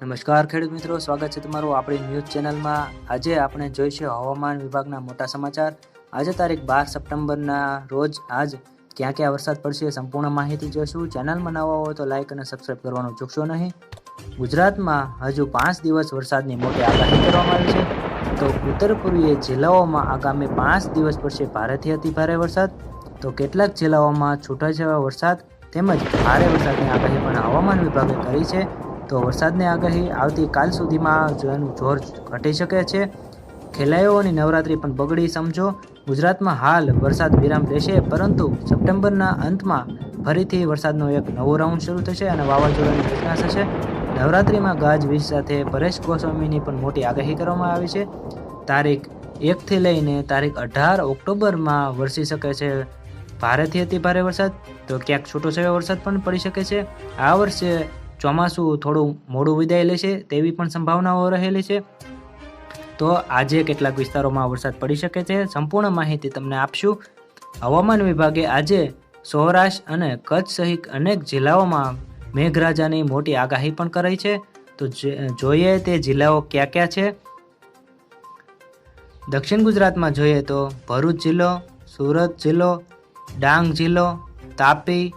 નમસ્કાર ખેડૂત મિત્રો, સ્વાગત છે તમારું આપણી ન્યૂઝ ચેનલમાં. આજે આપણે જોઈશું હવામાન વિભાગના મોટા સમાચાર. આજે તારીખ બાર સપ્ટેમ્બરના રોજ આજ ક્યાં ક્યાં વરસાદ પડશે સંપૂર્ણ માહિતી જોઈશું. ચેનલમાં નવા હોય તો લાઇક અને સબસ્ક્રાઇબ કરવાનું ચૂકશો નહીં. ગુજરાતમાં હજુ પાંચ દિવસ વરસાદની મોટી આગાહી કરવામાં આવી છે. તો ઉત્તર પૂર્વીય જિલ્લાઓમાં આગામી પાંચ દિવસ પડશે ભારેથી અતિ ભારે વરસાદ. તો કેટલાક જિલ્લાઓમાં છૂટાછવાયા વરસાદ તેમજ ભારે વરસાદની આગાહી પણ હવામાન વિભાગે કરી છે. તો વરસાદની આગાહી આવતીકાલ સુધીમાં જોવાનું જોર ઘટી શકે છે. ખેલાયોની નવરાત્રિ પણ બગડી, સમજો. ગુજરાતમાં હાલ વરસાદ વિરામ લેશે પરંતુ સપ્ટેમ્બરના અંતમાં ફરીથી વરસાદનો એક નવો રાઉન્ડ શરૂ થશે અને વાવાઝોડાની ઘટના થશે. નવરાત્રિમાં ગાજવીજ સાથે પરેશ ગોસ્વામીની પણ મોટી આગાહી કરવામાં આવી છે. તારીખ એકથી લઈને તારીખ અઢાર ઓક્ટોબરમાં વરસી શકે છે ભારેથી અતિ ભારે વરસાદ. તો ક્યાંક છૂટોછવાયો વરસાદ પણ પડી શકે છે. આ વર્ષે ચોમાસું થોડું મોડું વિદાય લેશે તેવી પણ સંભાવનાઓ રહેલી છે. તો આજે કેટલાક વિસ્તારોમાં વરસાદ પડી શકે છે. સંપૂર્ણ માહિતી તમને આપશું. હવામાન વિભાગે આજે સૌરાષ્ટ્ર અને કચ્છ સહિત અનેક જિલ્લાઓમાં મેઘરાજાની મોટી આગાહી પણ કરાઈ છે. તો જોઈએ તે જિલ્લાઓ ક્યાં ક્યાં છે? દક્ષિણ ગુજરાતમાં જોઈએ તો ભરૂચ જિલ્લો, સુરત જિલ્લો, ડાંગ જિલ્લો, તાપી,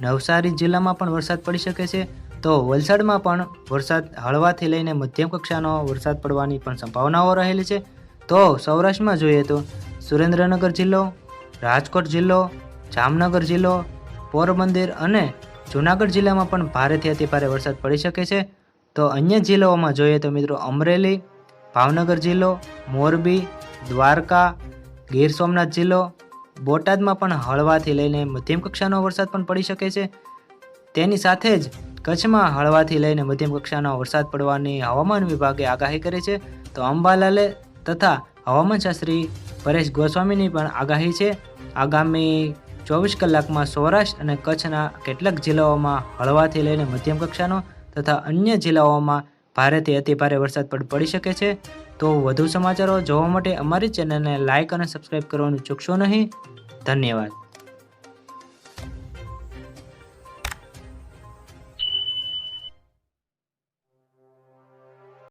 નવસારી જિલ્લામાં પણ વરસાદ પડી શકે છે. તો વલસાડમાં પણ વરસાદ હળવાથી લઈને મધ્યમ કક્ષાનો વરસાદ પડવાની પણ સંભાવનાઓ રહેલી છે. તો સૌરાષ્ટ્રમાં જોઈએ તો સુરેન્દ્રનગર જિલ્લો, રાજકોટ જિલ્લો, જામનગર જિલ્લો, પોરબંદર અને જૂનાગઢ જિલ્લામાં પણ ભારેથી અતિભારે વરસાદ પડી શકે છે. તો અન્ય જિલ્લાઓમાં જોઈએ તો મિત્રો અમરેલી, ભાવનગર જિલ્લો, મોરબી, દ્વારકા, ગીર સોમનાથ જિલ્લો, બોટાદમાં પણ હળવાથી લઈને મધ્યમ કક્ષાનો વરસાદ પણ પડી શકે છે. તેની સાથે જ કચ્છમાં હળવાથી લઈને મધ્યમ કક્ષાનો વરસાદ પડવાની હવામાન વિભાગે આગાહી કરી છે. તો અંબાલાલે તથા હવામાનશાસ્ત્રી પરેશ ગોસ્વામીની પણ આગાહી છે. આગામી ચોવીસ કલાકમાં સૌરાષ્ટ્ર અને કચ્છના કેટલાક જિલ્લાઓમાં હળવાથી લઈને મધ્યમ કક્ષાનો તથા અન્ય જિલ્લાઓમાં ભારેથી અતિભારે વરસાદ પણ પડી શકે છે. તો વધુ સમાચારો જોવા માટે અમારી ચેનલને લાઇક અને સબસ્ક્રાઇબ કરવાનું ચૂકશો નહીં. ધન્યવાદ.